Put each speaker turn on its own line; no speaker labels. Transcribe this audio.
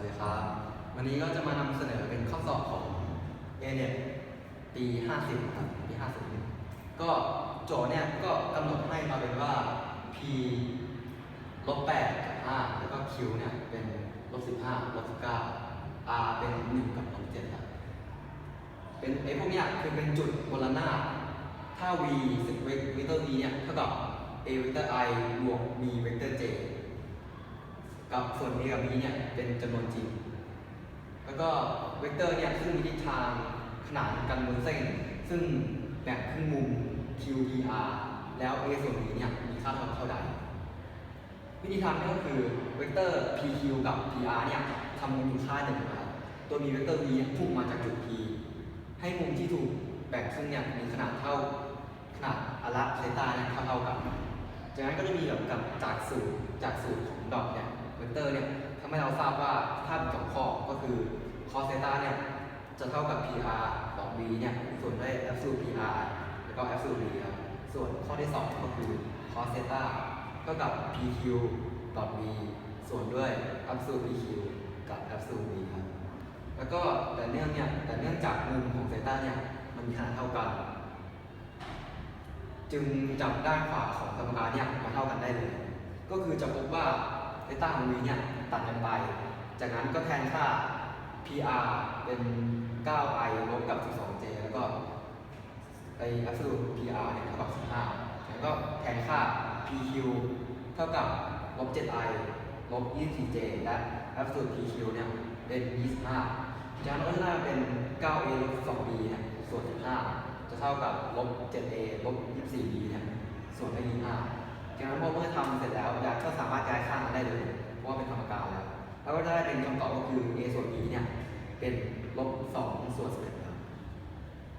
วัสดีครับ วันนี้ก็จะมานำเสนอเป็นข้อสอบของ a n e t ปี 50ครับปี 50 ก็โจทย์เนี่ยก็กำหนดให้มาเป็นว่า p ลบ8กับ5แล้วก็ q เนี่ยเป็นลบ15ลบ19 r เป็น 1 กับลบ7ครับเป็นไอ้พวกเนี้ยคือเป็นจุดบนระนาบถ้า v ซึ่งเวกเตอร์ v เนี่ยเท่ากับ a เวกเตอร์ i บวก b เวกเตอร์ j กับส่วน a กับ b เนี่ยเป็นจำนวนจริง แล้วก็เวกเตอร์เนี่ยซึ่งมีทิศทางขนานกันบนเส้น ซึ่งแบ่งครึ่งมุม q p r แล้ว a ส่วน b เนี่ยมีค่าเท่าเท่าใดวิธีทำก็คือเวกเตอร์ pq กับ pr เนี่ยทำมุมอยู่ค่าหนึ่งครับตัวมีเวกเตอร์ v เนี่ยพุ่งมาจากจุด p ให้มุมที่ถูกแบ่งครึ่งเนี่ยมีขนาดเท่าขนาดอาระเซตาเนี่ยเท่าเท่ากันจากนั้นก็จะมีแบบกับจากสูตรจากสูตรของดอกเนี่ย เวกเตอร์เนี่ยทำให้เราทราบว่าถ้ามีสองข้อก็คือ cos เซต้าเนี่ยจะเท่ากับ pr ดอก v เนี่ยส่วนด้วย absolute pr แล้วก็ absolute v ครับส่วนข้อที่สองก็คือ cos เซต้าเท่ากับ pq ดอ v ส่วนด้วย absolute pq กับ absolute v ครับแล้วก็แต่เนื่องเนี่ยแต่เนื่องจากมุมของเซต้าเนี่ยมันมีขนาดเท่ากัน จึงจับด้านขวาของสมการเนี่ยมาเท่ากันได้เลย ก็คือจะพบว่า ต้าของ v เนี่ยตัดกันไป จากนั้นก็แทนค่า pr เป็น 9i ลบกับ 12j แล้วก็ไอ absolute pr เนี่ยเท่ากับ 15แล้วก็แทนค่า pq เท่ากับลบ 7i ลบ 24j และ absolute pq เนี่ยเป็น 25 จากนั้นก็จะได้เป็น 9a ลบ 2b เนี่ยส่วน 15 จะเท่ากับลบ 7a ลบ 24b เนี่ยส่วนด้25จากนั้นพอเมื่อทำเสร็จแล้วอยาก็สามารถย้ายค่า เลยเพราะว่าเป็นคำตอบก็คือ a ส่วน b เนี่ย